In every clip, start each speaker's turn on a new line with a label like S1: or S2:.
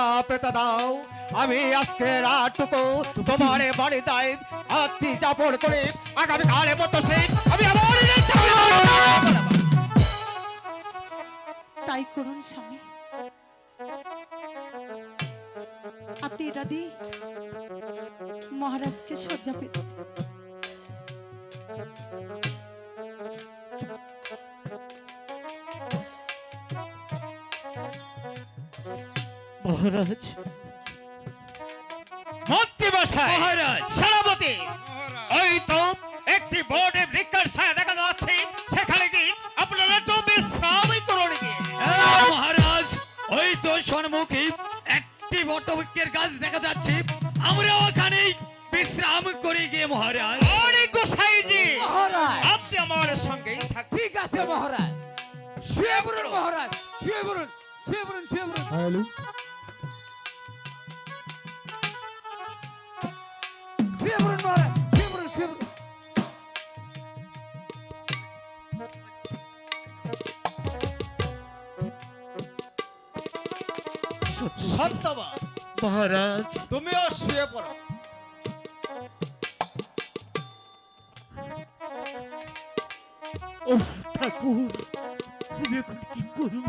S1: সজ্জা পেতে দাও। আমি আজকে রাতটুকু তোমার বারিন্দায় আত্মি চাপড় করে আগামী কালে মতো সেই আমি
S2: তাই করুন, স্বামী। আপনি এটা দিয়ে মহারাজকে সজ্জা পেতে
S3: মহারাজ।
S1: মন্ত্রী মশাই
S3: মহারাজ।
S1: সেনাপতি ওই তো একটি বোর্ডে বৃক্ষের ছায়া দেখা যাচ্ছে সেখানে কি আপনারা করুন
S3: মহারাজ। ওই তো সম্মুখে একটি বটবৃক্ষের গাছ দেখা যাচ্ছে। আমরা ওখানেই বিশ্রাম করে গিয়ে মহারাজ।
S1: অনেক গোসাইজি
S4: মহারাজ।
S1: আপনি আমার সঙ্গেই থাকবেন
S4: ঠিক আছে মহারাজ। শুয়ে পড়ুন মহারাজ। শুয়ে পড়ুন শুয়ে পড়ুন শুয়ে পড়ুন। পড়ুন মহারাজ।
S1: তুমিও শুয়ে পড়ো।
S3: উফ ঠাকুর আমি এখন কি করব?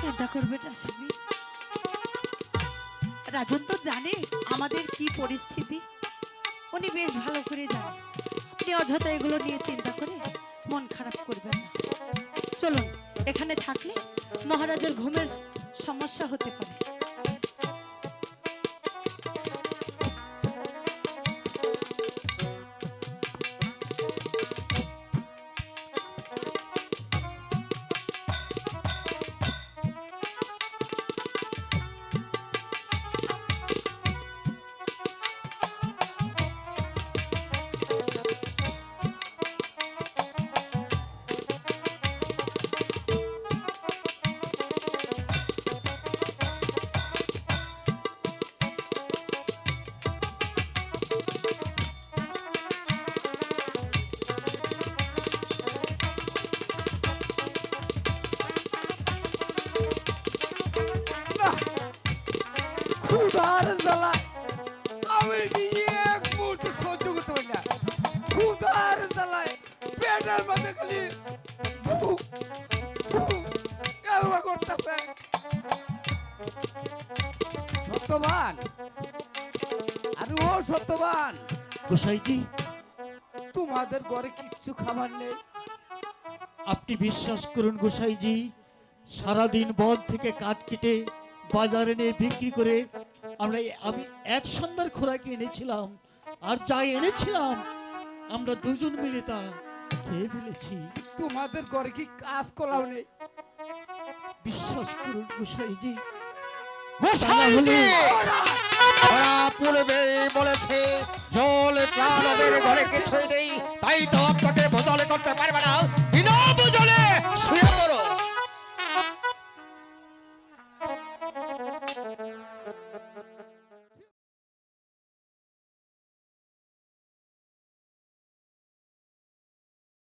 S2: চিন্তা করবেন না স্বামী। রাজন তো জানে আমাদের কি পরিস্থিতি? উনি বেশ ভালো করে জানে আপনি অযথা এগুলো নিয়ে চিন্তা করে মন খারাপ করবেন না। চলুন, এখানে থাকলে মহারাজের ঘুমের সমস্যা হতে পারে।
S4: ক্ষুধার জ্বালা। আমি এক মুহূর্ত সহ্য করতে পারি না। ক্ষুধার জ্বালায় পেটের মধ্যে খালি ভু, ভু, এরকম করতেছে। সত্যবান। আর ও সত্যবান।
S5: গোসাইজি।
S4: তোমাদের ঘরে কিচ্ছু খাবার নেই।
S5: আপনি বিশ্বাস করুন গোসাইজি সারাদিন বন থেকে কাঠ কেটে বাজারে নিয়ে বিক্রি করে আমরা আমি এক সন্ধ্যার খোরাক এনেছিলাম আর যা এনেছিলাম আমরা দুজন মিলে তা খেয়ে ফেলেছি।
S4: তোমাদের ঘরে কি কাজ করাও নেই?
S5: বিশ্বাস করুন গোসাইজি।
S1: গোসাইজি! ওরা পূর্বে বলেছে জল প্রাণ ওদের ঘরে কিছুই নেই তাই তো আপনাকে বোঝালে করতে পারবে না। বিনা বোঝালে শুয়ে